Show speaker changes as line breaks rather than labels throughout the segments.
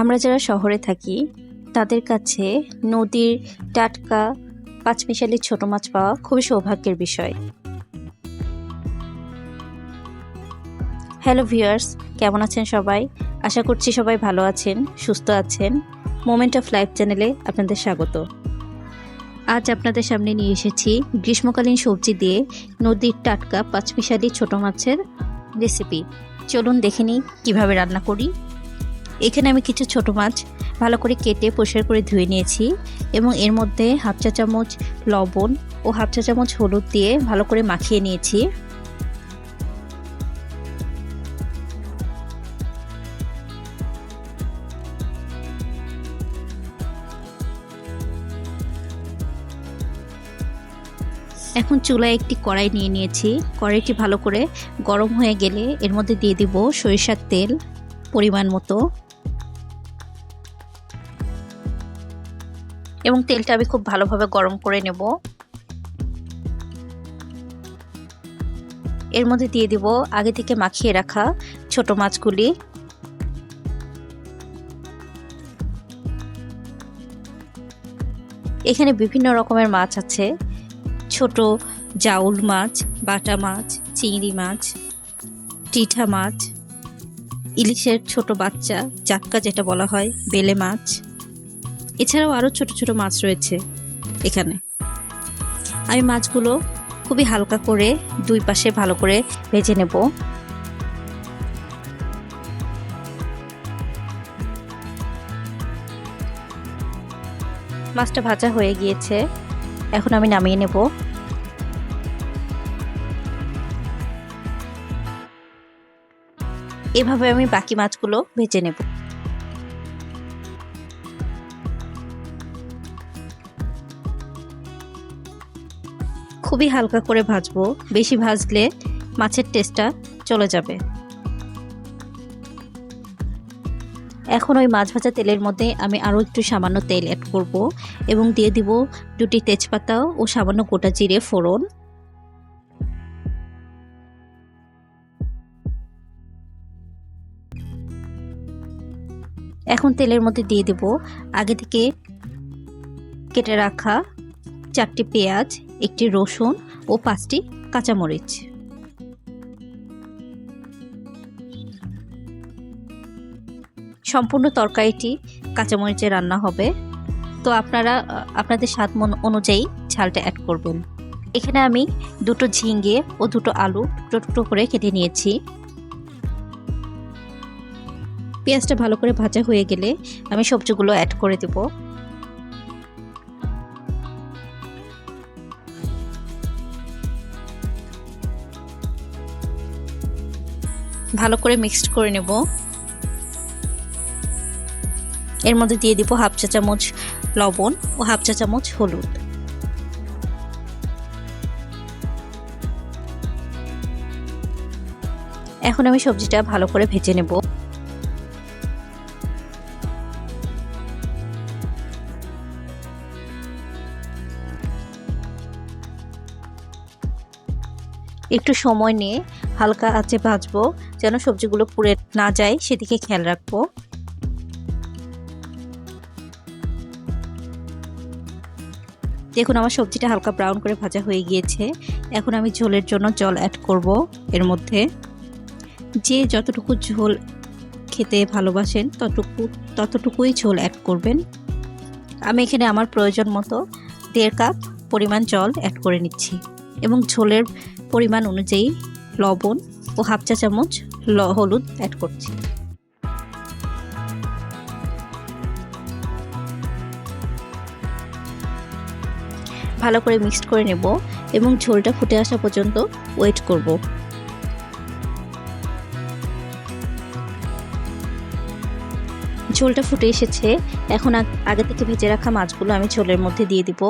আমরা যারা শহরে থাকি, তাদের কাছে নদীর টাটকা পাঁচমিশালি ছোট মাছ পাওয়া খুবই সৌভাগ্যের বিষয়। হ্যালো ভিউয়ার্স কেমন আছেন সবাই? আশা করছি সবাই ভালো আছেন, সুস্থ আছেন। মোমেন্ট অফ লাইফ চ্যানেলে আপনাদের স্বাগত। আজ আপনাদের সামনে নিয়ে এসেছি গ্রীষ্মকালীন সবজি দিয়ে নদীর টাটকা পাঁচমিশালি ছোট মাছের রেসিপি চলুন দেখে নিই কীভাবে রান্না করি। এখানে আমি কিছু ছোট মাছ ভালো করে কেটে পরিষ্কার করে ধুয়ে নিয়েছি এবং এর মধ্যে হাফ চা চামচ লবণ ও হাফ চা চামচ হলুদ দিয়ে ভালো করে মাখিয়ে নিয়েছি। এখন চুলায় একটি কড়াই নিয়ে নিয়েছি। কড়াইটি ভালো করে গরম হয়ে গেলে এর মধ্যে দিয়ে দিব সরিষার তেল পরিমাণ মতো। এবং তেলটা আমি খুব ভালোভাবে গরম করে নেব। এর মধ্যে দিয়ে দিব আগে থেকে মাখিয়ে রাখা ছোট মাছগুলি। এখানে বিভিন্ন রকমের মাছ আছে। ছোট জাউল মাছ, বাটা মাছ, চিংড়ি মাছ, টিঠা মাছ, ইলিশের ছোট বাচ্চা জাটকা যেটা বলা হয়, বেলে মাছ। এছাড়াও আরও ছোট ছোট মাছ রয়েছে এখানে। আমি মাছগুলো খুবই হালকা করে দুই পাশে ভালো করে ভেজে নেব। মাছটা ভাজা হয়ে গিয়েছে। এখন আমি নামিয়ে নেব। এভাবে আমি বাকি মাছগুলো ভেজে নেব। খুবই হালকা করে ভাজবো। বেশি ভাজলে মাছের টেস্টটা চলে যাবে। এখন ওই মাছ ভাজা তেলের মধ্যে আমি আরও একটু সামান্য তেল অ্যাড করব এবং দিয়ে দিব দুটি তেজপাতা ও সামান্য গোটা জিরে ফোড়ন। এখন তেলের মধ্যে দিয়ে দেব আগে থেকে কেটে রাখা চারটি পেঁয়াজ একটি রসুন ও পাঁচটি কাঁচামরিচ। সম্পূর্ণ তরকারিটি কাঁচামরিচে রান্না হবে। তো আপনারা, আপনাদের স্বাদ মন অনুযায়ী ঝালটা অ্যাড করবেন। এখানে আমি দুটো ঝিঙ্গে ও দুটো আলু টুকরো টুকরো করে কেটে নিয়েছি। পেঁয়াজটা ভালো করে ভাজা হয়ে গেলে আমি সবজিগুলো অ্যাড করে দেব। ভালো করে মিক্সড করে নেব। এর মধ্যে দিয়ে দিব হাফ চা চামচ লবণ ও হাফ চা চামচ হলুদ। এখন আমি সবজিটা ভালো করে ভেজে নেব। একটু সময় নিয়ে হালকা আঁচে ভাজবো, যেন সবজিগুলো পুড়ে না যায়, সেদিকে খেয়াল রাখব। দেখুন, আমার সবজিটা হালকা ব্রাউন করে ভাজা হয়ে গিয়েছে। এখন আমি ঝোলের জন্য জল অ্যাড করব এর মধ্যে। যে যতটুকু ঝোল খেতে ভালোবাসেন, ততটুকু, ততটুকুই ঝোল অ্যাড করবেন। আমি এখানে আমার প্রয়োজন মতো দেড় কাপ পরিমাণ জল অ্যাড করে নিচ্ছি। এবং ঝোলের পরিমাণ অনুযায়ী লবণ ও হাফ চা চামচ ল হলুদ অ্যাড করছি। ভালো করে মিক্সড করে নেব এবং ঝোলটা ফুটে আসা পর্যন্ত ওয়েট করব। ঝোলটা ফুটে এসেছে, এখন আগে থেকে ভেজে রাখা মাছগুলো আমি ঝোলের মধ্যে দিয়ে দিব।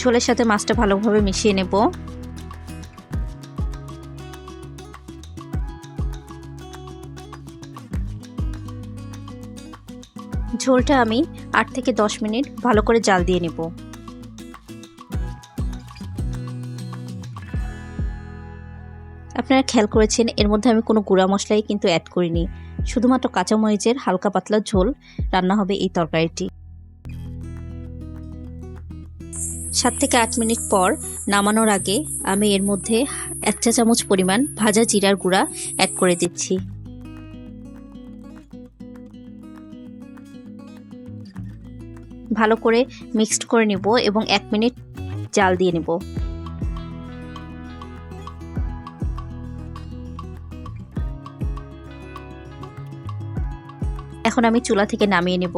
ঝোলের সাথে মাছটা ভালোভাবে মিশিয়ে নেব। ঝোলটা আমি আট থেকে দশ মিনিট ভালো করে জাল দিয়ে নেব। আপনারা খেয়াল করেছেন, এর মধ্যে আমি কোনো গুঁড়া মশলাই কিন্তু অ্যাড করিনি। শুধুমাত্র কাঁচামরিচের হালকা পাতলা ঝোল রান্না হবে এই তরকারিটি। সাত থেকে আট মিনিট পর নামানোর আগে আমি এর মধ্যে এক চা চামচ পরিমাণ ভাজা জিরার গুঁড়া অ্যাড করে দিচ্ছি। ভালো করে মিক্সড করে নেব এবং এক মিনিট জাল দিয়ে নেব। এখন আমি চুলা থেকে নামিয়ে নেব।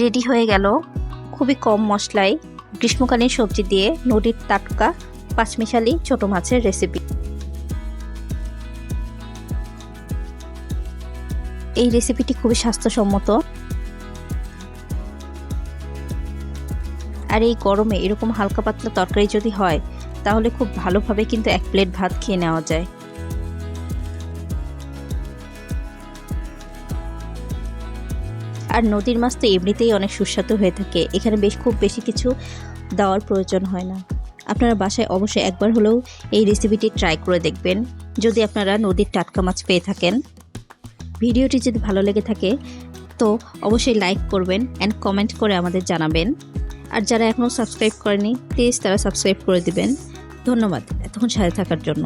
রেডি হয়ে গেল খুবই কম মশলায় গ্রীষ্মকালীন সবজি দিয়ে নদীর টাটকা পাঁচমিশালি ছোট মাছের রেসিপি এই রেসিপিটি খুবই স্বাস্থ্যসম্মত। আর এই গরমে এরকম হালকা পাতলা তরকারি যদি হয়, তাহলে খুব ভালোভাবে কিন্তু এক প্লেট ভাত খেয়ে নেওয়া যায়। আর নদীর মাছ তো এমনিতেই অনেক সুস্বাদু হয়ে থাকে। এখানে বেশ খুব বেশি কিছু দেওয়ার প্রয়োজন হয় না। আপনারা বাসায় অবশ্যই একবার হলেও এই রেসিপিটি ট্রাই করে দেখবেন। যদি আপনারা নদীর টাটকা মাছ পেয়ে থাকেন। ভিডিওটি যদি ভালো লেগে থাকে, তো অবশ্যই লাইক করবেন অ্যান্ড কমেন্ট করে আমাদের জানাবেন। আর যারা এখনও সাবস্ক্রাইব করেনি প্লিজ তারা সাবস্ক্রাইব করে দিবেন। ধন্যবাদ এতক্ষণ সাথে থাকার জন্য।